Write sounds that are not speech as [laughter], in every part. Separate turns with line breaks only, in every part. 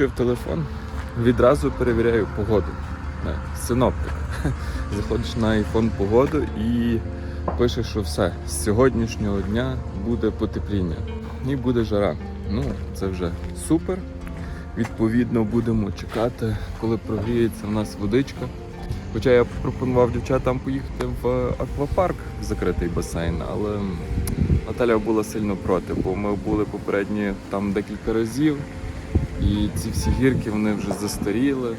Включив телефон, відразу перевіряю погоду. Синоптик. [laughs] Заходиш на iPhone погоду і пише, що все, з сьогоднішнього дня буде потепління і буде жара. Ну, це вже супер. Відповідно, будемо чекати, коли прогріється в нас водичка. Хоча я пропонував дівчатам поїхати в аквапарк в закритий басейн, але Наталя була сильно проти, бо ми були попередні там декілька разів, і ці всі гірки вони вже застаріли.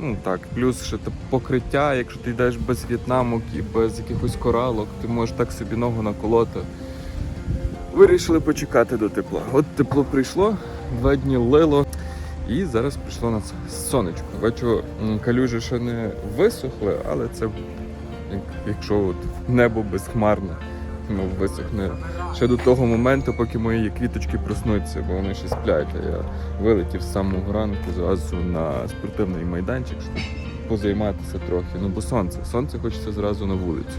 Ну так, плюс ще покриття, якщо ти йдеш без в'єтнамок і без якихось коралок, ти можеш так собі ногу наколоти. Вирішили почекати до тепла. От тепло прийшло, два дні лило, і зараз прийшло на сонечко. Бачу, калюжі ще не висохли, але це якщо от небо безхмарне, ну висохне ще до того моменту, поки мої квіточки проснуться, бо вони ще сплять. А я вилетів з самого ранку зразу на спортивний майданчик, щоб позайматися трохи. Ну бо сонце, сонце хочеться зразу на вулицю.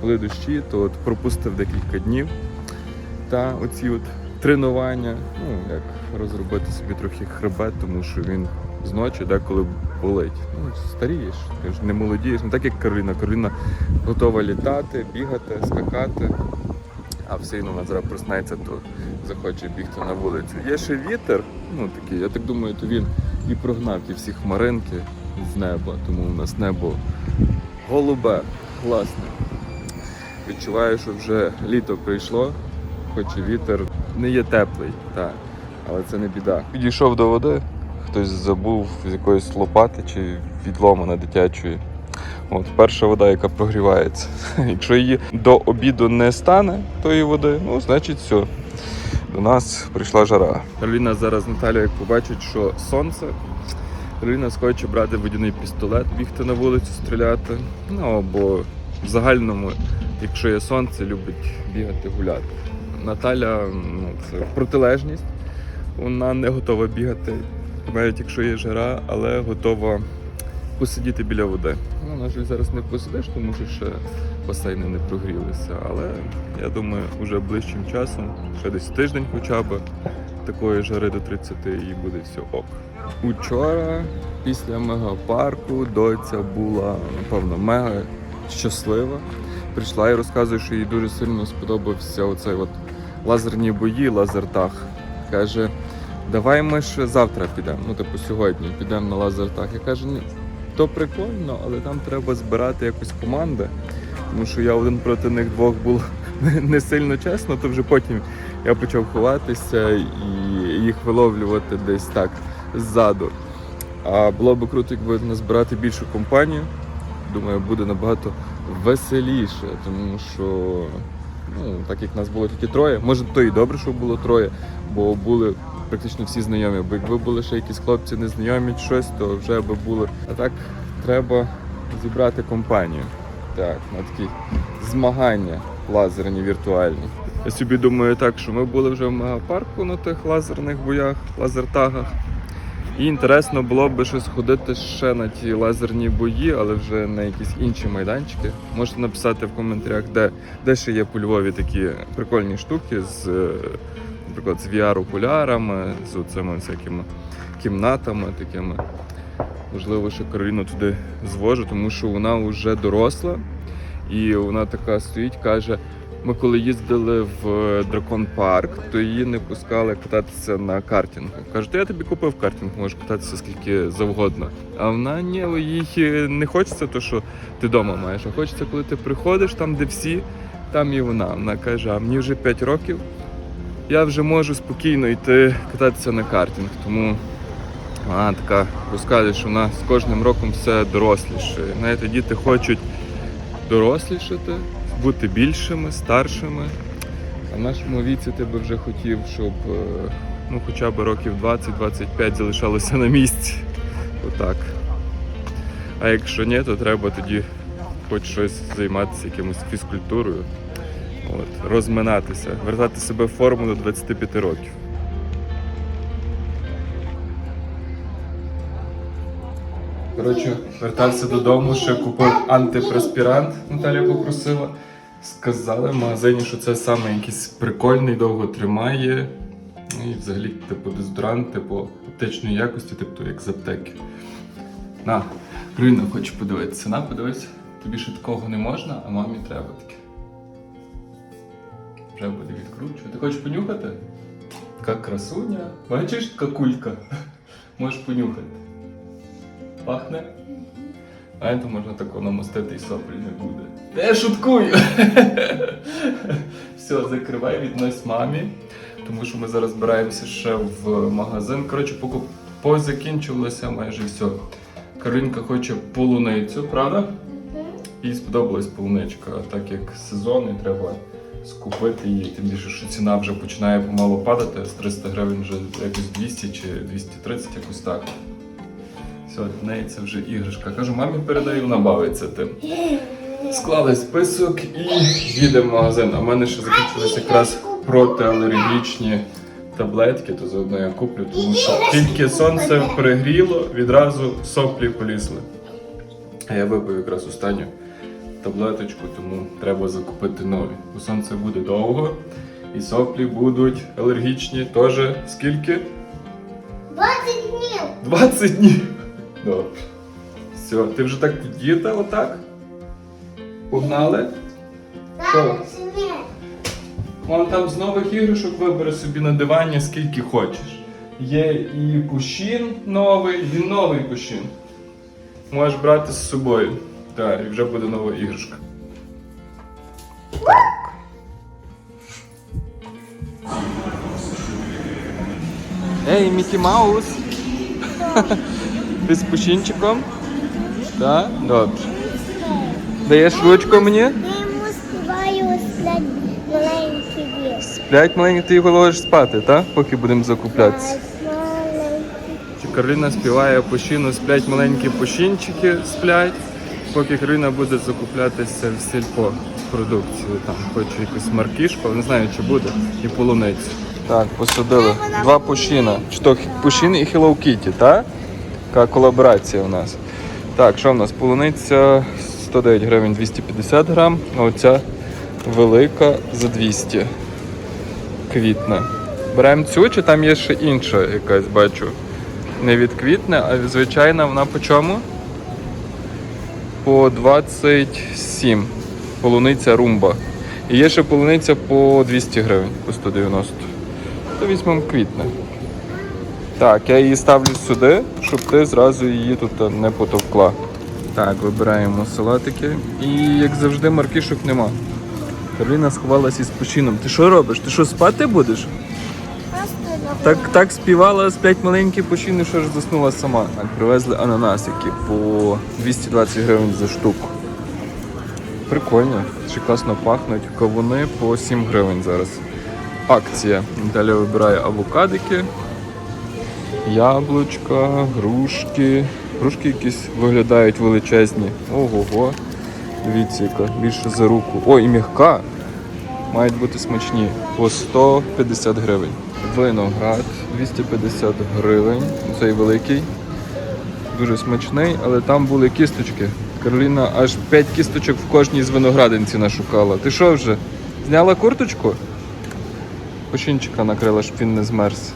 Коли дощі, то от пропустив декілька днів. Та оці от тренування, ну як розробити собі трохи хребет, тому що він зночі деколи болить. Ну, старієш, ти ж не молодієш, не так як Кароліна. Кароліна готова літати, бігати, скакати. А все одно вона зараз проснеться, то захоче бігти на вулицю. Є ще вітер, ну такий, я так думаю, то він і прогнав ті всі хмаринки з неба, тому у нас небо голубе, класне. Відчуваю, що вже літо прийшло, хоч і вітер не є теплий, так, але це не біда. Підійшов до води, хтось забув з якоїсь лопати чи відломана дитячої. От перша вода, яка прогрівається. [laughs] Якщо її до обіду не стане тої води, ну значить все. До нас прийшла жара. Кароліна зараз Наталя, як побачить, що сонце. Кароліна схоче брати водяний пістолет, бігти на вулицю, стріляти. Ну або в загальному, якщо є сонце, любить бігати гуляти. Наталя ну, це протилежність. Вона не готова бігати, навіть якщо є жара, але готова посидіти біля води. Ну, на жаль, зараз не посидиш, тому що ще басейни не прогрілися. Але я думаю, вже ближчим часом, ще десь тиждень хоча б, такої жари до 30 і буде все ок. Учора після мегапарку доця була, напевно, мега щаслива. Прийшла і розказує, що їй дуже сильно сподобався оцей от лазерні бої, лазертаг. Каже, давай ми ж завтра підемо. Ну, типу, сьогодні підемо на лазертаг. Я кажу, ні, то прикольно, але там треба збирати якусь команди. Тому що я один проти них двох було [laughs] не сильно чесно, то вже потім я почав ховатися і їх виловлювати десь так ззаду. А було б круто, якби назбирати більшу компанію. Думаю, буде набагато веселіше, тому що ну, так як нас було тільки троє, може то і добре, що було троє, бо були практично всі знайомі. Бо якби були ще якісь хлопці незнайомі щось, то вже би були. А так треба зібрати компанію. Так, на такі змагання лазерні віртуальні. Я собі думаю так, що ми були вже в мегапарку на тих лазерних боях, лазертагах. І інтересно було б щось ходити ще на ті лазерні бої, але вже на якісь інші майданчики. Можете написати в коментарях, де, де ще є по Львові такі прикольні штуки з, е, наприклад, з VR-окулярами, з цими всякими кімнатами такими. Можливо, ще Кароліну туди звожу, тому що вона вже доросла, і вона така стоїть, каже. Ми коли їздили в Дракон Парк, то її не пускали кататися на картингу. Кажуть, то я тобі купив картинг, можеш кататися скільки завгодно. А вона ні, їй не хочеться, то що ти вдома маєш, а хочеться, коли ти приходиш там, де всі, там і вона. Вона каже, а мені вже 5 років, я вже можу спокійно йти кататися на картинг. Тому вона така розказує, що вона з кожним роком все доросліше. Знаєте, діти хочуть дорослішати, бути більшими, старшими. А в нашому віці ти би вже хотів, щоб е, ну, хоча б років 20-25 залишалося на місці. Отак. А якщо ні, то треба тоді хоч щось займатися якимось фізкультурою. От, розминатися, вертати себе в форму до 25 років. Коротше, вертався додому, ще купив антипреспірант, Наталя попросила. Сказали в магазині, що це саме якийсь прикольний, довго тримає. І взагалі, типу, дезодорант, типу, аптечної якості, типу, як з аптеки. На, Кароліна хоче подивитися. На, подивись. Тобі ще такого не можна, а мамі треба таке. Вже буде відкручувати. Ти хочеш понюхати? Така красуня. Бачиш, така кулька. [laughs] Можеш понюхати. Пахне? А то можна тако намастити і соплі не буде. Я шуткую! [laughs] Все, закривай, віднось мамі. Тому що ми зараз збираємося ще в магазин. Коротше, поки позакінчувалося майже все. Каролінка хоче полуницю, правда? Їй сподобалась полуничка, так як сезон і треба скупити її, тим більше, що ціна вже починає помало падати, з 300 гривень вже якось 200 чи 230, якось так. Все, для неї це вже іграшка. Кажу, мамі передаю, вона бавиться тим. Склали список і їдемо в магазин. А в мене ще закінчились якраз протиалергічні таблетки, то заодно я куплю, тому що тільки сонце пригріло, відразу соплі полізли. А я випив якраз останню таблеточку, тому треба закупити нові. Бо сонце буде довго, і соплі будуть алергічні теж скільки?
20 днів.
20 днів. Добре. Все, ти вже так діта отак? Погнали?
Так.
Вон там з нових іграшок вибери собі на дивані скільки хочеш. Є і пушін новий, він новий пушін. Можеш брати з собою. Так, і вже буде нова іграшка. Ей, Мікі Маус! Ти з пушінчиком? Так? Добре. Даєш ручку мені?
Я йому співаю сплять
маленьких ти його ложиш спати, так? Поки будемо закуплятися. Чи Кароліна співає пощину, сплять маленькі пощінчики, сплять, поки Кароліна буде закуплятися в сільпо продукцію. Там хочу якусь маркішку, не знаю, чи буде, і полуницю. Так, посадили два пущіна. Чи то пущін і Hello Kitty, так? Така колаборація у нас. Так, що в нас? Полуниця 109 гривень 250 грам, а оця велика за 200 квітне. Беремо цю, чи там є ще інша якась, бачу. Не від квітне, а звичайна вона по чому? По 27. Полуниця румба. І є ще полуниця по 200 гривень, по 190. То візьмемо квітне. Так, я її ставлю сюди, щоб ти зразу її тут не потовкла. Так, вибираємо салатики. І як завжди, маркішок нема. Кароліна сховалась із почином. Ти що робиш? Ти що спати будеш? Так, так співала сплять маленькі почини, що ж заснула сама. Так, привезли ананасики по 220 гривень за штуку. Прикольно, ще класно пахнуть. Кавуни по 7 гривень зараз. Акція. Далі вибираю авокадики, яблучка, грушки. Грушки якісь виглядають величезні. Ого-го. Дивіться, яка більше за руку. О, і м'яка. Мають бути смачні. По 150 гривень. Виноград 250 гривень. Цей великий. Дуже смачний, але там були кісточки. Кароліна аж 5 кісточок в кожній з виноградинці нашукала. Ти що вже? Зняла курточку? Пошінчика накрила, щоб він не змерз.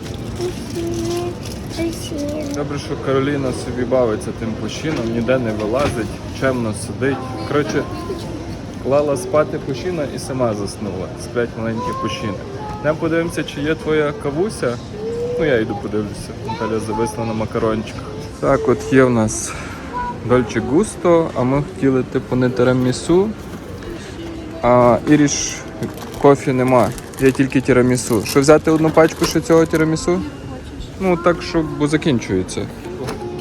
Добре, що Кароліна собі бавиться тим пощином, ніде не вилазить, чемно сидить. Коротше, клала спати пощина і сама заснула. Сплять маленькі пощини. Йдемо подивимося, чи є твоя кавуся. Ну я йду подивлюся. Наталя зависла на макарончиках. Так, от є в нас Дольче Густо, а ми хотіли типу не тирамісу, а іріш кофі нема. Є тільки тірамісу. Що взяти одну пачку ще цього тірамісу? Ну так, щоб бо закінчується.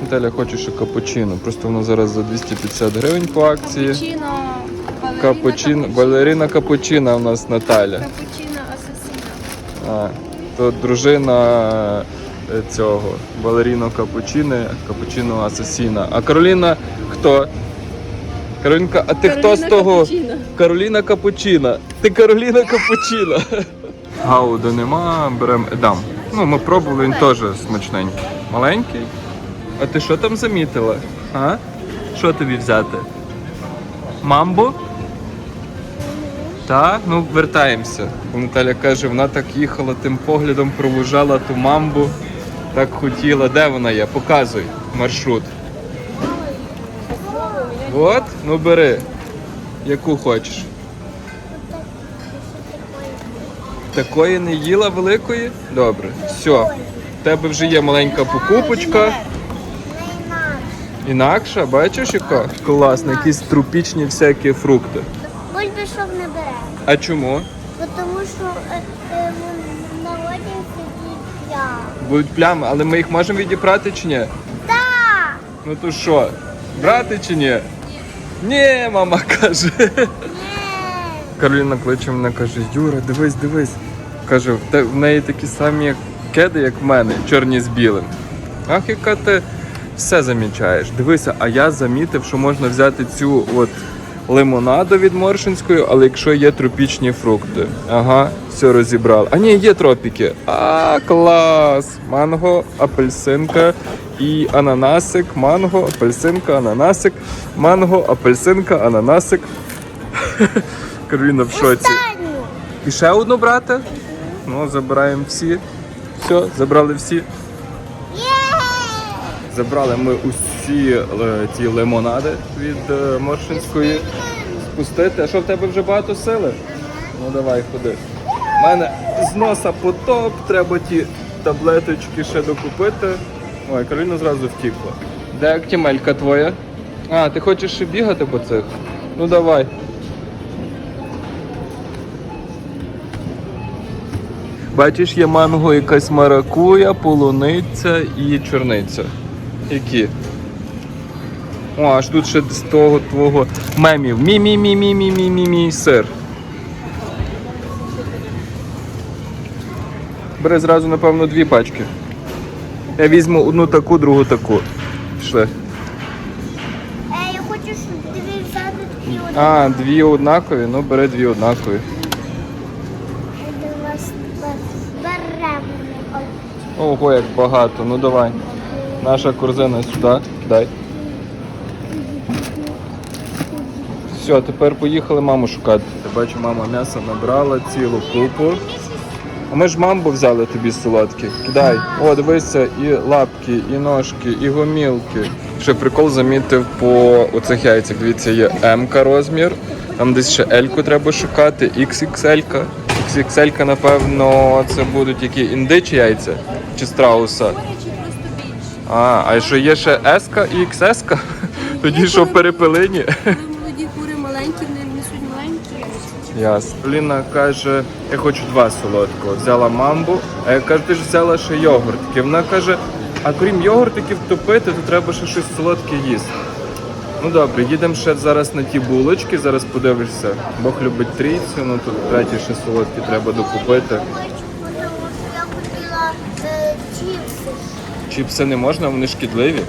Наталя хоче ще капучино. Просто воно зараз за 250 гривень по акції.
Капучино, балерина
Капучино, балерина капучина у нас Наталя.
Капучино.
А, то дружина е, цього балеріно капучини, капучино асасіна. А Кароліна хто? Каролінка, а ти хто з того? Кароліна Капучина. Ти Кароліна Капучина. Гауда нема, беремо едам. Ну, ми пробували, він теж смачненький. Маленький. А ти що там замітила? А? Що тобі взяти? Мамбо? Та, ну вертаємося. Наталя каже, вона так їхала тим поглядом, провужала ту мамбу. Так хотіла. Де вона є? Показуй маршрут. От, ну бери. Яку хочеш. Такої не їла великої? Добре. Все. У тебе вже є маленька покупочка. Інакша, бачиш, яка? Класно, якісь тропічні всякі фрукти.
Бульбішок не бере.
А чому?
Тому що е, е, на воді сидить я.
Будуть плями, але ми їх можемо відібрати чи ні?
Так!
Ну то що, брати чи ні? Ні, мама [laughs] каже.
Ні!
Кароліна кличе мене, каже, Юра, дивись, дивись. Каже, в неї такі самі кеди, як в мене, чорні з білим. Ах, яка ти все замічаєш. Дивися, а я замітив, що можна взяти цю от лимонаду від Моршинської, але якщо є тропічні фрукти. Ага, все розібрали. А ні, є тропіки. А, клас! Манго, апельсинка і ананасик. Манго, апельсинка, ананасик. Манго, апельсинка, ананасик. [laughs] Кароліна в шоці. І ще одну брати? Ну, забираємо всі. Все, забрали всі. Забрали ми усі е, ті лимонади від е, Моршинської. Спустити. А що в тебе вже багато сили? Ну давай, ходи. У мене з носа потоп, треба ті таблеточки ще докупити. Ой, Кароліна зразу втікла. Де актімелька твоя? А, ти хочеш ще бігати по цих? Ну давай. Бачиш, є манго, якась маракуя, полуниця і чорниця. Які? О, аж тут ще з того твого мемів. Мі-мі-мі-мі-мі-мі-мі сир. Бери зразу, напевно, дві пачки. Я візьму одну таку, другу таку. Пішли.
Е, я хочу щоб дві взяти такі от.
А, дві однакові, ну бери дві однакові. Ого, як багато. Ну давай. Наша корзина сюди. Дай. Все, тепер поїхали маму шукати. Я бачу, мама м'ясо набрала цілу купу. А ми ж мамбу взяли тобі солодкі. Кидай. О, дивися, і лапки, і ножки, і гомілки. Ще прикол замітив по оцих яйцях. Дивіться, є М-ка розмір. Там десь ще L треба шукати, XXL. XXL, напевно, це будуть які індичі яйця чи страуса. А, а що є ще S і XS? Тоді що перепелині?
Коли молоді кури маленькі, вони несуть маленькі.
Ясно. Ліна каже, я хочу два солодкого. Взяла мамбу, а я кажу, ти ж взяла ще йогуртики. Вона каже, а крім йогуртиків топити, то треба ще щось солодке їсти. Ну добре, їдемо ще зараз на ті булочки, зараз подивишся. Бог любить трійцю, ну тут треті ще солодкі треба докупити.
Я е, чіпси.
Чіпси не можна, вони шкідливі.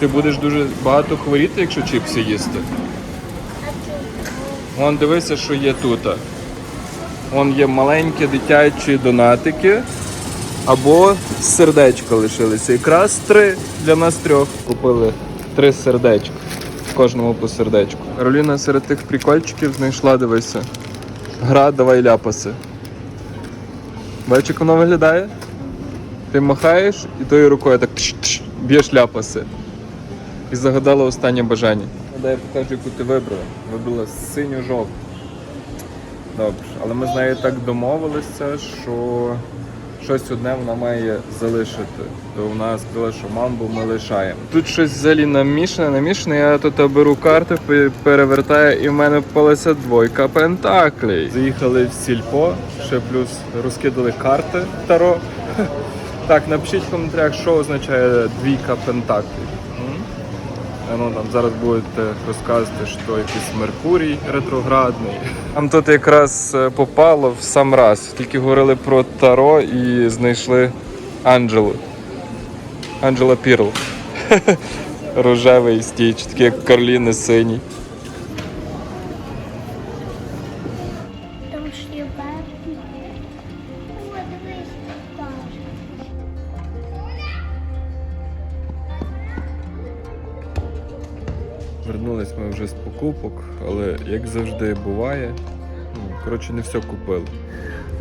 Ти будеш дуже багато хворіти, якщо чіпси їсти. Вон дивися, що є тут. Вон є маленькі дитячі донатики. Або сердечка лишилися. Якраз три для нас трьох. Купили три сердечка. Кожному по сердечку. Кароліна серед тих прикольчиків знайшла, дивися. Гра давай ляпаси. Бачиш, як воно виглядає? Ти махаєш і тою рукою так б'єш ляпаси. І загадала останнє бажання. Дай я покажу, яку ти вибрала. Вибрала синю жовту. Добре, але ми з нею так домовилися, що щось одне вона має залишити. То вона сказала, що мамбу ми лишаємо. Тут щось взагалі намішане, намішане. Я тут беру карту, пе- перевертаю, і в мене впалася двойка пентаклей. Заїхали в сільпо, ще плюс розкидали карти Таро. [laughs] Так, напишіть в коментарях, що означає двійка пентаклей. Ну там зараз будете розказувати, що якийсь Меркурій ретроградний. Там тут якраз е, попало в сам раз. Тільки говорили про Таро і знайшли Анджелу. Анджела Пірл. [laughs] Рожевий стіч, такий як Карліни синій. Вернулись ми вже з покупок, але як завжди буває, ну, коротше, не все купили.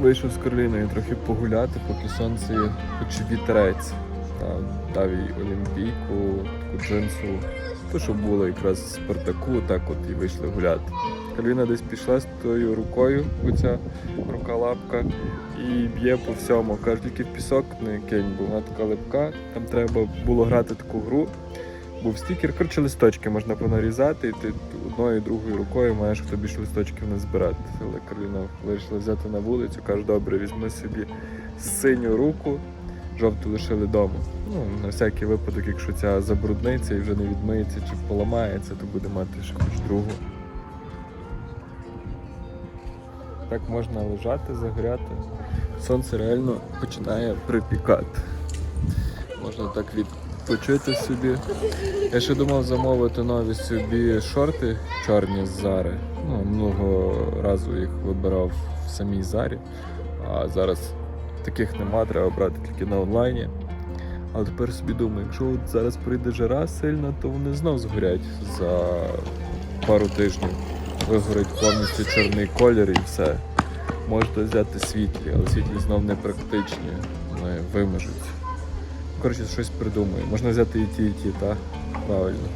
Вийшов з Кароліною трохи погуляти, поки сонце є, хоч вітерець. Та, дав їй олімпійку, таку джинсу. То, що було якраз з Спартаку, так от і вийшли гуляти. Кароліна десь пішла з тою рукою, оця рука-лапка, і б'є по всьому. Каже, тільки в пісок не кинь, бо вона така липка. Там треба було грати таку гру. Був стікер, коротше, листочки можна понарізати, і ти одною і другою рукою маєш хто більше листочків не збирати. Але Кароліна вирішила взяти на вулицю, каже, добре, візьми собі синю руку, жовту лишили вдома. Ну, на всякий випадок, якщо ця забрудниться і вже не відмиється чи поламається, то буде мати ще хоч другу. Так можна лежати, загоряти. Сонце реально починає припікати. Можна так відпочити собі. Я ще думав замовити нові собі шорти чорні з Зари. Ну, минулого разу їх вибирав в самій Зарі, а зараз таких нема, треба брати тільки на онлайні. Але тепер собі думаю, якщо от зараз прийде жара сильна, то вони знов згорять за пару тижнів. Вигорить повністю чорний колір і все. Можете взяти світлі, але світлі знов не практичні, вони вимажуть. Коротше, щось придумаю. Можна взяти і ті, і ті, так? Правильно.